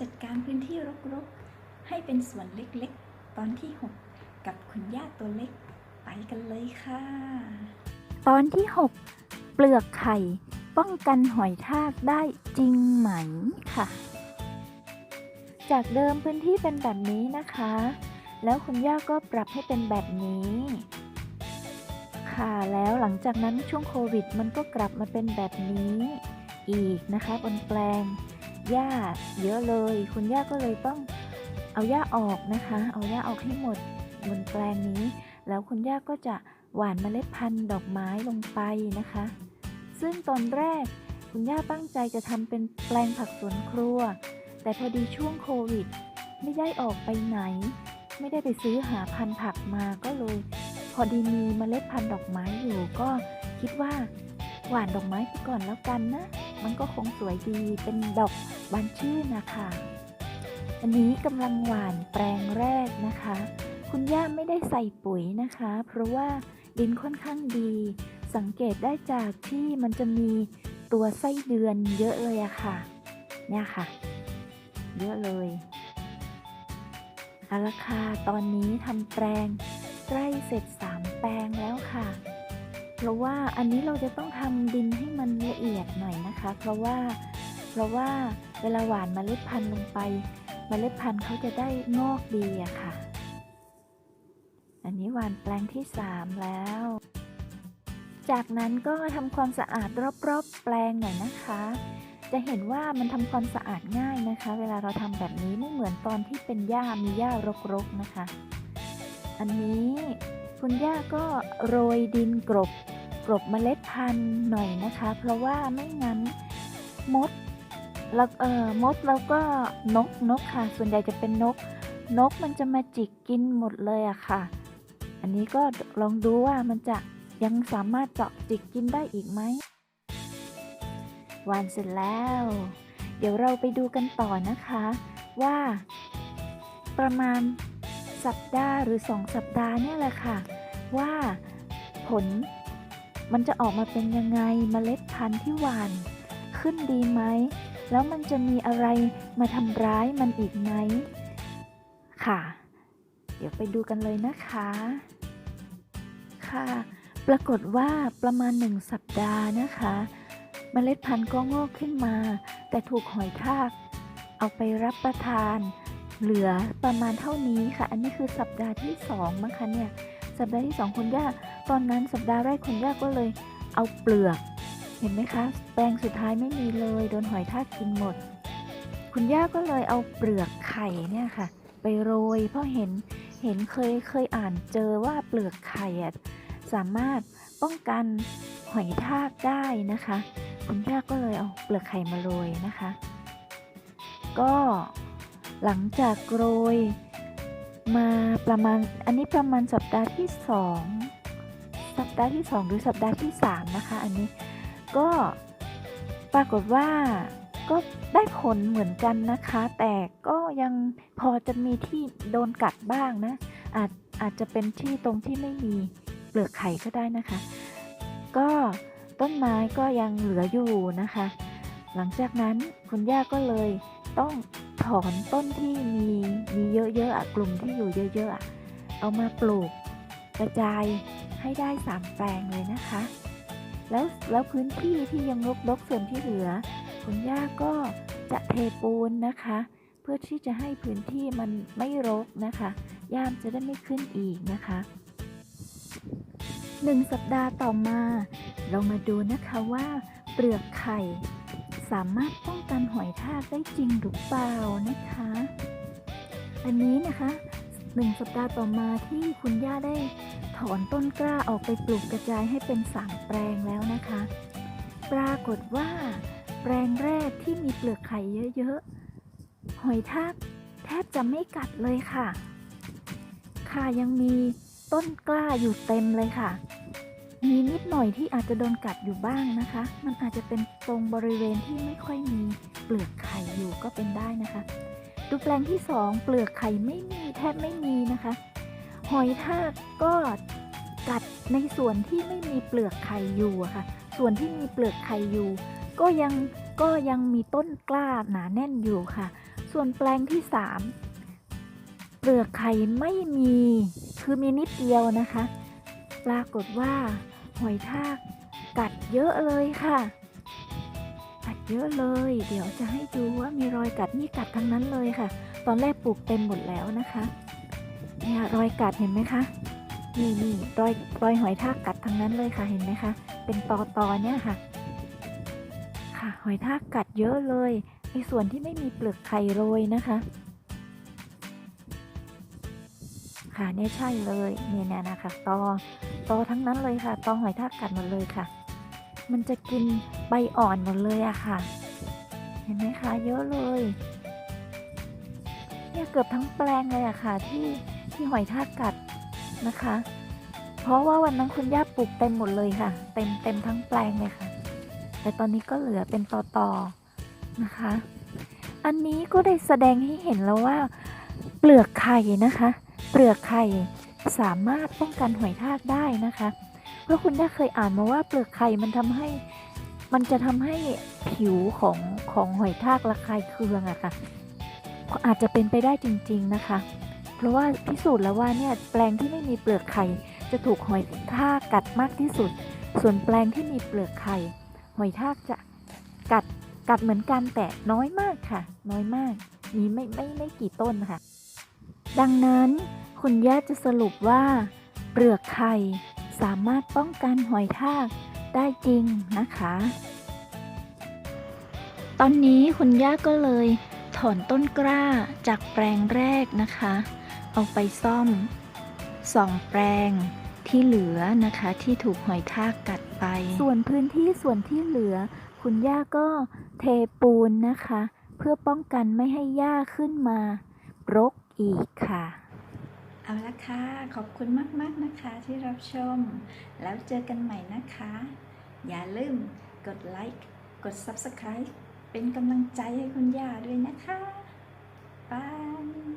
จัดการพื้นที่รกๆ ให้เป็นส่วนเล็กๆ ตอนที่ 6 กับคุณย่าตัวเล็ก ไปกันเลยค่ะ ตอนที่ 6 เปลือกไข่ ป้องกันหอยทากได้จริงไหมค่ะ จากเดิมพื้นที่เป็นแบบนี้นะคะ แล้วคุณย่าก็ปรับให้เป็นแบบนี้ค่ะแล้วหลังจากนั้นช่วงโควิดมันก็กลับมาเป็นแบบนี้ อีกนะคะบนแปลง หญ้าเยอะเลย คุณย่าก็เลยต้องเอาหญ้าออกนะคะ เอาหญ้าออกให้หมดบนแปลงนี้ แล้วคุณย่าก็จะหว่านเมล็ดพันธุ์ดอกไม้ลงไปนะคะ ซึ่งตอนแรกคุณย่าตั้งใจจะทำเป็นแปลงผักสวนครัว แต่พอดีช่วงโควิด ไม่ได้ออกไปไหน ไม่ได้ไปซื้อหาพันธุ์ผักมาก็เลย พอดีมีเมล็ดพันธุ์ดอกไม้อยู่ก็คิดว่าหว่านดอกไม้ไปก่อนแล้วกันนะ มันก็คงสวยดีเป็นดอก บานชื่นนะคะ อันนี้กำลังหว่านแปลงแรกนะคะ คุณย่าไม่ได้ใส่ปุ๋ยนะคะ เพราะว่าดินค่อนข้างดี สังเกตได้จากที่มันจะมีตัวไส้เดือนเยอะเลยอะค่ะเนี่ยค่ะ เยอะเลยเอาละค่ะตอนนี้ทำแปลงใกล้เสร็จสามแปลงแล้วค่ะ เพราะว่าอันนี้เราจะต้องทำดินให้มันละเอียดหน่อยนะคะ เพราะว่าเพราะว่า เวลาหวานเมล็ดพันธุ์ลงไปเมล็ดพันธุ์เขาจะได้งอกดีอะค่ะ อันนี้หวานแปลงที่ 3 แล้ว จากนั้นก็ทำความสะอาดรอบๆ แปลงหน่อยนะคะ จะเห็นว่ามันทำความสะอาดง่ายนะคะ เวลาเราทำแบบนี้ไม่เหมือนตอนที่เป็นหญ้ามีหญ้ารกๆนะคะ อันนี้คุณย่าก็โรยดินกรบกรบเมล็ดพันธุ์หน่อยนะคะ เพราะว่าไม่งั้นมด แล้วเออมดแล้วก็นกนกค่ะ ส่วนใหญ่จะเป็นนก นกมันจะมาจิกกินหมดเลยอะค่ะ อันนี้ก็ลองดูว่ามันจะยังสามารถเจาะจิกกินได้อีกไหมหวานเสร็จแล้ว เดี๋ยวเราไปดูกันต่อนะคะ ว่า ประมาณสัปดาห์หรือ 2 สัปดาห์เนี่ยแหละค่ะ ว่าผลมันจะออกมาเป็นยังไงเมล็ดพันธุ์ที่หวานขึ้นดีไหม แล้วมันจะมีอะไรมาทำร้ายมันอีกไหม ค่ะ เดี๋ยวไปดูกันเลยนะคะ ค่ะ ปรากฏว่าประมาณหนึ่งสัปดาห์นะคะเมล็ดพันธุ์ก็งอกขึ้นมา แต่ถูกหอยทาก เอาไปรับประทาน เหลือประมาณเท่านี้ค่ะ อันนี้คือสัปดาห์ที่สองมั้งคะเนี่ย สัปดาห์ที่สองคุณย่า ตอนนั้นสัปดาห์แรกคุณย่าก็เลยเอาเปลือก ห็นไหมคะ แปลงสุดท้ายไม่มีเลย โดนหอยทากกินหมด คุณย่าก็เลยเอาเปลือกไข่เนี่ยค่ะ ไปโรย เพราะเห็นเห็นเคยเคยอ่านเจอว่าเปลือกไข่สามารถป้องกันหอยทากได้นะคะ คุณย่าก็เลยเอาเปลือกไข่มาโรยนะคะ ก็หลังจากโรยมาประมาณอันนี้ประมาณสัปดาห์ที่สองสัปดาห์ที่สองหรือสัปดาห์ที่สามนะคะ อันนี้ ก็ปรากฏว่าก็ได้ผลเหมือนกันนะคะ แต่ก็ยังพอจะมีที่โดนกัดบ้างนะ อาจอาจจะเป็นที่ตรงที่ไม่มีเปลือกไข่ก็ได้นะคะ ก็ต้นไม้ก็ยังเหลืออยู่นะคะ หลังจากนั้นคุณย่าก็เลยต้องถอนต้นที่มีมีเยอะๆอะกลุ่มที่อยู่เยอะๆอะเอามาปลูกกระจายให้ได้สามแปลงเลยนะคะ แล้วแล้วพื้นที่ที่ยังรกๆส่วนที่เหลือ คุณย่าก็จะเทปูนนะคะ เพื่อที่จะให้พื้นที่มันไม่รกนะคะย่ามจะได้ไม่ขึ้นอีกนะคะหนึ่งสัปดาห์ต่อมา เรามาดูนะคะว่าเปลือกไข่ สามารถป้องกันหอยทากได้จริงหรือเปล่านะคะ อันนี้นะคะ หนึ่งสัปดาห์ต่อมาที่คุณย่าได้ถอนต้นกล้าออกไปปลูกกระจายให้เป็นสามแปลงแล้วนะคะ ปรากฏว่า แปลงแรกที่มีเปลือกไข่เยอะๆ หอยทากแทบจะไม่กัดเลยค่ะ ค่ะยังมีต้นกล้าอยู่เต็มเลยค่ะ มีนิดหน่อยที่อาจจะโดนกัดอยู่บ้างนะคะ มันอาจจะเป็นตรงบริเวณที่ไม่ค่อยมีเปลือกไข่อยู่ก็เป็นได้นะคะ ดูแปลงที่สองเปลือกไข่ไม่มีแทบไม่มีนะคะ หอยทากก็กัดในส่วนที่ไม่มีเปลือกไข่อยู่ค่ะ ส่วนที่มีเปลือกไข่อยู่ ก็ยังก็ยังมีต้นกล้าหนาแน่นอยู่ค่ะ ส่วนแปลงที่ 3 เปลือกไข่ไม่มีคือมีนิดเดียวนะคะ ปรากฏว่าหอยทากกัดเยอะเลยค่ะ เยอะเลย เดี๋ยวจะให้ดูว่ามีรอยกัดนี่กัดทั้งนั้นเลยค่ะ ตอนแรกปลูกเต็มหมดแล้วนะคะ เนี่ยรอยกัดเห็นไหมคะ นี่นี่รอยรอยหอยทากกัดทั้งนั้นเลยค่ะ เห็นไหมคะ เป็นตอตอเนี่ยค่ะ ค่ะ หอยทากกัดเยอะเลยไอ้ส่วนที่ไม่มีเปลือกไข่โรยนะคะ ค่ะเนี่ยใช่เลยเนี่ยเนี่ยนะคะตอตอทั้งนั้นเลยค่ะ ตอหอยทากกัดหมดเลยค่ะ มันจะกินใบอ่อนหมดเลยอะค่ะ เห็นไหมคะเยอะเลย เนี่ยเกือบทั้งแปลงเลยอะค่ะ ที่ที่หอยทากกัดนะคะ เพราะว่าวันนั้นคุณย่าปลูกเต็มหมดเลยค่ะ เต็มเต็มทั้งแปลงเลยค่ะ แต่ตอนนี้ก็เหลือเป็นตอตอๆนะคะ อันนี้ก็ได้แสดงให้เห็นแล้วว่า เปลือกไข่นะคะ เปลือกไข่สามารถป้องกันหอยทากได้นะคะ เพราะคุณย่าเคยอ่านมาว่าเปลือกไข่มันทำให้ มันจะทำให้ผิวของของหอยทากระคายเคืองอะค่ะอาจจะเป็นไปได้จริง ๆนะคะ เพราะว่าพิสูจน์แล้วว่าเนี่ยแปลงที่ไม่มีเปลือกไข่จะถูกหอยทากกัดมากที่สุด ส่วนแปลงที่มีเปลือกไข่หอยทากจะกัดกัดเหมือนกันแต่น้อยมากค่ะ น้อยมาก มีไม่ไม่ไม่กี่ต้นค่ะ ดังนั้นคุณย่าจะสรุปว่า เปลือกไข่ สามารถป้องกันหอยทากได้จริงนะคะ ตอนนี้คุณย่าก็เลย ถอนต้นกล้าจากแปลงแรกนะคะ เอาไปซ่อมสองแปลงที่เหลือนะคะที่ถูกหอยทากกัดไป ส่วนพื้นที่ส่วนที่เหลือ คุณย่าก็เทปูนนะคะ เพื่อป้องกันไม่ให้หญ้าขึ้นมารกอีกค่ะ เอาละค่ะ ขอบคุณมาก ๆ นะคะที่รับชม แล้วเจอกันใหม่นะคะ อย่าลืมกดไลค์ กด Subscribe เป็นกำลังใจให้คุณย่าด้วยนะคะบาย